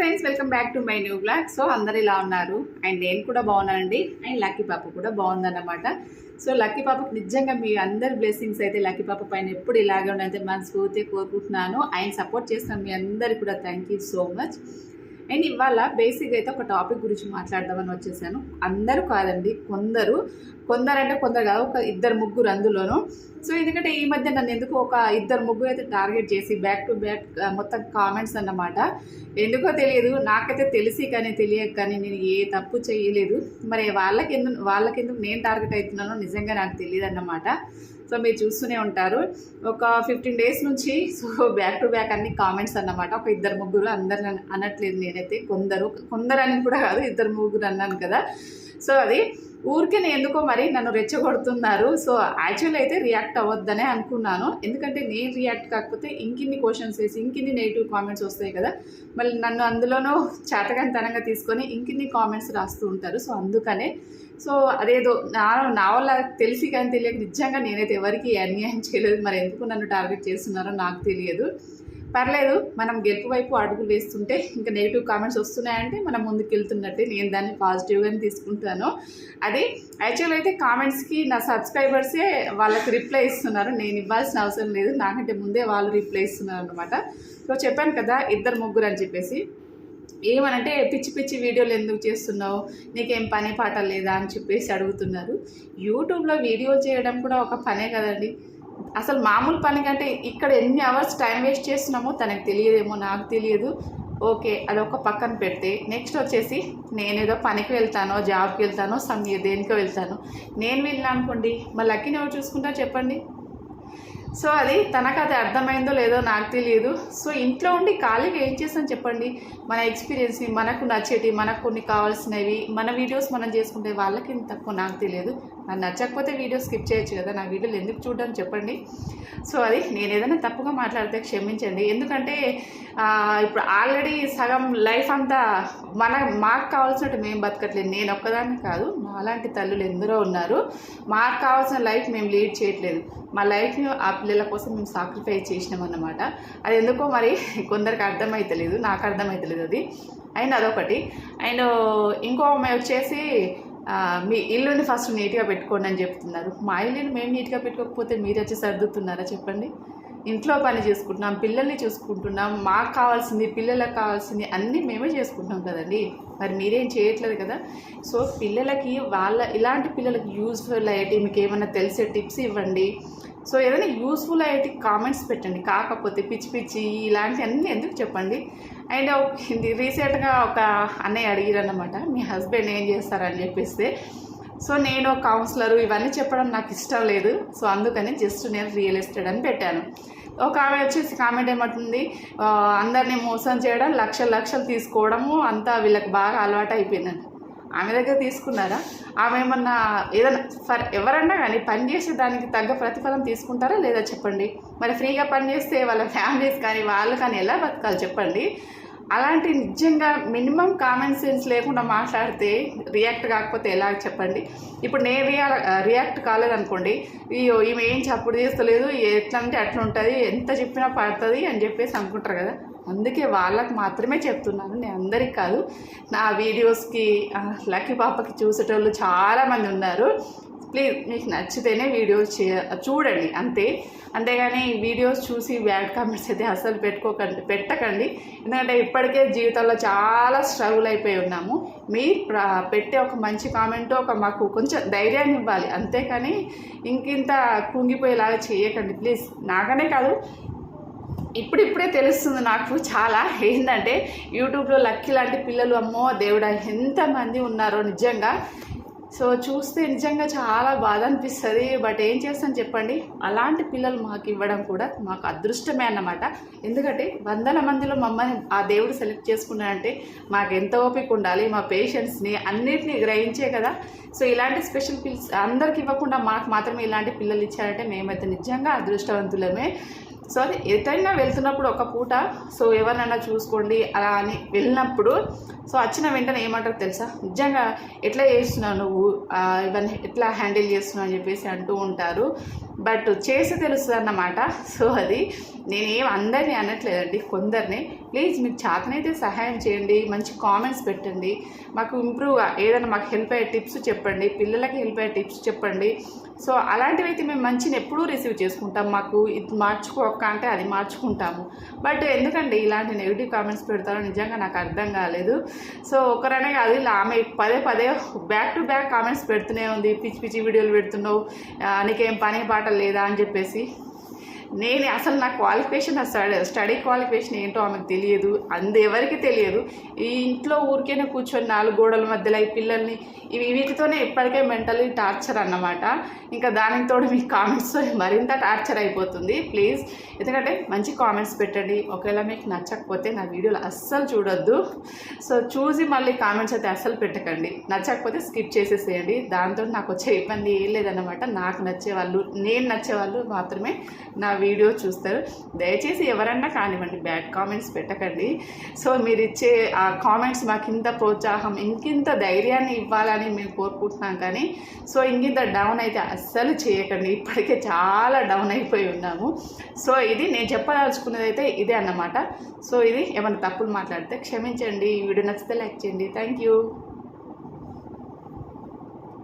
Friends welcome back to my new blog so అందరు ఇలా ఉన్నారు. అండ్ నేను కూడా బాగున్నానండి. అండ్ లక్కీ పాప కూడా బాగుందన్నమాట. సో లక్కీ పాపకు నిజంగా మీ అందరి బ్లెస్సింగ్స్ అయితే లక్కీ పాప పైన ఎప్పుడు ఇలాగే ఉండైతే మనస్ఫూర్తిగా కోరుకుంటున్నాను. ఆయన సపోర్ట్ చేసిన మీ అందరికి కూడా థ్యాంక్ యూ సో మచ్ నేను ఇవాళ బేసిక్ అయితే ఒక టాపిక్ గురించి మాట్లాడదామని వచ్చేసాను. అందరూ కాదండి కొందరు. కొందరంటే కొందరు కాదు ఒక ఇద్దరు ముగ్గురు అందులోనూ. సో ఎందుకంటే ఈ మధ్య నన్ను ఎందుకు ఒక ఇద్దరు ముగ్గురు అయితే టార్గెట్ చేసి బ్యాక్ టు బ్యాక్ మొత్తం కామెంట్స్ అన్నమాట. ఎందుకో తెలియదు నాకైతే తెలిసి కానీ తెలియక కానీ నేను ఏ తప్పు చేయలేదు. మరి వాళ్ళకి ఎందుకు వాళ్ళకి ఎందుకు నేను టార్గెట్ అవుతున్నానో నిజంగా నాకు తెలియదు అన్నమాట సో మీరు చూస్తూనే ఉంటారు. ఒక ఫిఫ్టీన్ డేస్ నుంచి సో బ్యాక్ టు బ్యాక్ అన్ని కామెంట్స్ అన్నమాట. ఒక ఇద్దరు ముగ్గురు అందరు అనట్లేదు నేనైతే. కొందరు కొందరు అని కూడా కాదు ఇద్దరు ముగ్గురు అన్నాను కదా. సో అది ఊరికే నేను ఎందుకో మరి నన్ను రెచ్చగొడుతున్నారు. సో యాక్చువల్ అయితే రియాక్ట్ అవ్వద్దనే అనుకున్నాను. ఎందుకంటే నేను రియాక్ట్ కాకపోతే ఇంకిన్ని క్వశ్చన్స్ వేసి ఇంకిన్ని నెగిటివ్ కామెంట్స్ వస్తాయి కదా. మళ్ళీ నన్ను అందులోనూ చేతకంతనంగా తీసుకొని ఇంకిన్ని కామెంట్స్ రాస్తూ ఉంటారు. సో అందుకనే. సో అదేదో నా నా వల్ల తెలిసి కానీ తెలియక నిజంగా నేనైతే ఎవరికి అన్యాయం చేయలేదు. మరి ఎందుకు నన్ను టార్గెట్ చేస్తున్నారో నాకు తెలియదు. పర్లేదు మనం గెలుపు వైపు అడుగులు వేస్తుంటే ఇంకా నెగిటివ్ కామెంట్స్ వస్తున్నాయంటే మనం ముందుకు వెళ్తున్నట్టే నేను దాన్ని పాజిటివ్గానే తీసుకుంటాను. అది యాక్చువల్ అయితే కామెంట్స్కి నా సబ్స్క్రైబర్సే వాళ్ళకి రిప్లై ఇస్తున్నారు. నేను ఇవ్వాల్సిన అవసరం లేదు. నాకంటే ముందే వాళ్ళు రిప్లై ఇస్తున్నారు అనమాట సో చెప్పాను కదా ఇద్దరు ముగ్గురు అని చెప్పేసి. ఏమనంటే పిచ్చి పిచ్చి వీడియోలు ఎందుకు చేస్తున్నావు? నీకేం పని పాట లేదా అని చెప్పేసి అడుగుతున్నారు. యూట్యూబ్లో వీడియోలు చేయడం కూడా ఒక పనే కదండి. అసలు మామూలు పని కంటే ఇక్కడ ఎన్ని అవర్స్ టైం వేస్ట్ చేస్తున్నామో తనకు తెలియదేమో నాకు తెలియదు. ఓకే అదొక పక్కన పెడితే నెక్స్ట్ వచ్చేసి నేనేదో పనికి వెళ్తానో జాబ్కి వెళ్తానో సమ్ దేనికో వెళ్తాను. నేను వెళ్ళినా అనుకోండి మా లక్కీని ఎవరు చూసుకుంటా చెప్పండి. సో అది తనకు అది అర్థమైందో లేదో నాకు తెలియదు. సో ఇంట్లో ఉండి ఖాళీగా ఏం చేస్తాను చెప్పండి? మన ఎక్స్పీరియన్స్ని మనకు నచ్చేటి మనకు కొన్ని కావాల్సినవి మన వీడియోస్ మనం చేసుకుంటే వాళ్ళకి తక్కువ నాకు తెలియదు. నాకు నచ్చకపోతే వీడియో స్కిప్ చేయొచ్చు కదా నా వీడియోలు ఎందుకు చూడడం చెప్పండి. సో అది నేను ఏదైనా తప్పుగా మాట్లాడితే క్షమించండి. ఎందుకంటే ఇప్పుడు ఆల్రెడీ సగం లైఫ్ అంతా మన మాకు కావాల్సినట్టు మేము బతకట్లేదు. నేను ఒక్కదాన్ని కాదు మాలాంటి తల్లులు ఎందరో ఉన్నారు. మాకు కావాల్సిన లైఫ్ మేము లీడ్ చేయట్లేదు. మా లైఫ్ని ఆ పిల్లల కోసం మేము సాక్రిఫైస్ చేసినాం అన్నమాట. అది ఎందుకో మరి కొందరికి అర్థమైతలేదు నాకు అర్థమైతలేదు అది. అండ్ అదొకటి. అండ్ ఇంకో అమ్మాయి వచ్చేసి మీ ఇల్లుని ఫస్ట్ నీట్గా పెట్టుకోండి అని చెప్తున్నారు. మా ఇల్లుని మేము నీట్గా పెట్టుకోకపోతే మీరు వచ్చి సర్దుతున్నారా చెప్పండి? ఇంట్లో పని చేసుకుంటున్నాం పిల్లల్ని చూసుకుంటున్నాం మాకు కావాల్సింది పిల్లలకు కావాల్సింది అన్నీ మేమే చేసుకుంటున్నాం కదండి. మరి మీరేం చేయట్లేదు కదా? సో పిల్లలకి వాళ్ళ ఇలాంటి పిల్లలకి యూస్ఫుల్ అయ్యేటి మీకు ఏమైనా తెలిసే టిప్స్ ఇవ్వండి. సో ఏదైనా యూస్ఫుల్ అయ్యేటి కామెంట్స్ పెట్టండి. కాకపోతే పిచ్చి పిచ్చి ఇలాంటివన్నీ ఎందుకు చెప్పండి? అండ్ ఇది రీసెంట్గా ఒక అన్నయ్య అడిగిరన్నమాట మీ హస్బెండ్ ఏం చేస్తారని చెప్పేస్తే సో నేను కౌన్సిలర్ ఇవన్నీ చెప్పడం నాకు ఇష్టం లేదు. సో అందుకని జస్ట్ నేను రియల్ ఎస్టేట్ అని పెట్టాను. ఒక ఆమె వచ్చేసి కామెంట్ ఏమంటుంది అందరినీ మోసం చేయడం లక్షలు లక్షలు తీసుకోవడము అంతా వీళ్ళకి బాగా అలవాటు అయిపోయిందండి ఆమె దగ్గర తీసుకున్నారా? ఆమె ఏమన్నా ఏదైనా ఫర్ ఎవరన్నా కానీ పని చేసే దానికి తగ్గ ప్రతిఫలం తీసుకుంటారా లేదా చెప్పండి? మరి ఫ్రీగా పని చేస్తే వాళ్ళ ఫ్యామిలీస్ కానీ వాళ్ళు కానీ ఎలా బతకాలి చెప్పండి? అలాంటి నిజంగా మినిమం కామన్ సెన్స్ లేకుండా మాట్లాడితే రియాక్ట్ కాకపోతే ఎలా చెప్పండి? ఇప్పుడు నేను రియా రియాక్ట్ కాలేదనుకోండి అయ్యో ఈమె ఏం చప్పుడు చేస్తలేదు ఎట్లా అంటే అట్లా ఉంటుంది ఎంత చెప్పినా పడుతుంది అని చెప్పేసి అనుకుంటారు కదా. అందుకే వాళ్ళకి మాత్రమే చెప్తున్నాను నేను అందరికి కాదు. నా వీడియోస్కి లక్కీ పాపకి చూసేటోళ్ళు చాలామంది ఉన్నారు. ప్లీజ్ మీకు నచ్చితేనే వీడియోస్ చూడండి అంతే. అంతేగాని వీడియోస్ చూసి బ్యాడ్ కామెంట్స్ అయితే అసలు పెట్టుకోకండి పెట్టకండి. ఎందుకంటే ఇప్పటికే జీవితంలో చాలా స్ట్రగుల్ అయిపోయి ఉన్నాము. మీరు పెట్టే ఒక మంచి కామెంట్ ఒక మాకు కొంచెం ధైర్యాన్ని ఇవ్వాలి. అంతేకాని ఇంకింత కుంగిపోయేలాగా చేయకండి ప్లీజ్. నాకనే కాదు ఇప్పుడిప్పుడే తెలుస్తుంది నాకు చాలా ఏంటంటే యూట్యూబ్లో లక్కీ లాంటి పిల్లలు అమ్మో దేవుడా ఎంతమంది ఉన్నారో నిజంగా. సో చూస్తే నిజంగా చాలా బాధ అనిపిస్తుంది. బట్ ఏం చేస్తాను చెప్పండి? అలాంటి పిల్లలు మాకు ఇవ్వడం కూడా మాకు అదృష్టమే అన్నమాట. ఎందుకంటే వందల మందిలో మమ్మల్ని ఆ దేవుడు సెలెక్ట్ చేసుకున్నాడంటే మాకు ఎంత ఓపిక ఉండాలి మా పేషెంట్స్ని అన్నిటిని గ్రహించే కదా. సో ఇలాంటి స్పెషల్ పిల్స్ అందరికి ఇవ్వకుండా మాకు మాత్రమే ఇలాంటి పిల్లలు ఇచ్చారంటే మేమైతే నిజంగా అదృష్టవంతులమే. సో అది ఎటైనా వెళ్తున్నప్పుడు ఒక పూట సో ఎవరినైనా చూసుకోండి అలా అని వెళ్ళినప్పుడు సో వచ్చిన వెంటనే ఏమంటారు తెలుసా? నిజంగా ఎట్లా చేస్తున్నావు నువ్వు? ఇవన్నీ ఎట్లా హ్యాండిల్ చేస్తున్నావు అని చెప్పేసి అంటూ ఉంటారు. బట్ చేసి తెలుస్తుంది అన్నమాట. సో అది నేనేం అందరినీ అనట్లేదండి కొందరిని. ప్లీజ్ మీకు చేతనైతే సహాయం చేయండి మంచి కామెంట్స్ పెట్టండి. మాకు ఇంప్రూవ్ ఏదైనా మాకు హెల్ప్ అయ్యే టిప్స్ చెప్పండి పిల్లలకి హెల్ప్ అయ్యే టిప్స్ చెప్పండి. సో అలాంటివి అయితే మేము మంచిని ఎప్పుడూ రిసీవ్ చేసుకుంటాం. మాకు ఇది మార్చుకోక అంటే అది మార్చుకుంటాము. బట్ ఎందుకండి ఇలాంటి నెగిటివ్ కామెంట్స్ పెడతారో నిజంగా నాకు అర్థం కాలేదు. సో ఒకరనే కాదు ఇలా ఆమె పదే పదే బ్యాక్ టు బ్యాక్ కామెంట్స్ పెడుతూనే ఉంది. పిచ్చి పిచ్చి వీడియోలు పెడుతున్నావు. నీకేం పని పాట లేదా అని చెప్పేసి నేను అసలు నా క్వాలిఫికేషన్ స్టడీ క్వాలిఫికేషన్ ఏంటో ఆమెకు తెలియదు అందు ఎవరికి తెలియదు. ఈ ఇంట్లో ఊరికేనే కూర్చొని నాలుగు గోడల మధ్యలో ఈ పిల్లల్ని ఇవి వీటితోనే ఇప్పటికే మెంటలీ టార్చర్ అన్నమాట. ఇంకా దానికి తోడు మీ కామెంట్స్ మరింత టార్చర్ అయిపోతుంది. ప్లీజ్ ఎందుకంటే మంచి కామెంట్స్ పెట్టండి. ఒకవేళ మీకు నచ్చకపోతే నా వీడియోలు అస్సలు చూడొద్దు. సో చూసి మళ్ళీ కామెంట్స్ అయితే అస్సలు పెట్టకండి. నచ్చకపోతే స్కిప్ చేసేసేయండి. దాంతో నాకు వచ్చే ఇబ్బంది ఏం లేదన్నమాట. నాకు నచ్చేవాళ్ళు నేను నచ్చేవాళ్ళు మాత్రమే నా వీడియో చూస్తారు దయచేసి ఎవరన్నా కానివ్వండి బ్యాడ్ కామెంట్స్ పెట్టకండి. సో మీరు ఇచ్చే ఆ కామెంట్స్ మాకు ఇంత ప్రోత్సాహం ఇంకింత ధైర్యాన్ని ఇవ్వాలని మేము కోరుకుంటున్నాం కానీ సో ఇంకింత డౌన్ అయితే అస్సలు చేయకండి. ఇప్పటికే చాలా డౌన్ అయిపోయి ఉన్నాము. సో ఇది నేను చెప్పదలుచుకున్నది అయితే ఇదే అన్నమాట. సో ఇది ఏమైనా తప్పులు మాట్లాడితే క్షమించండి. ఈ వీడియో నచ్చితే లైక్ చేయండి. Thank you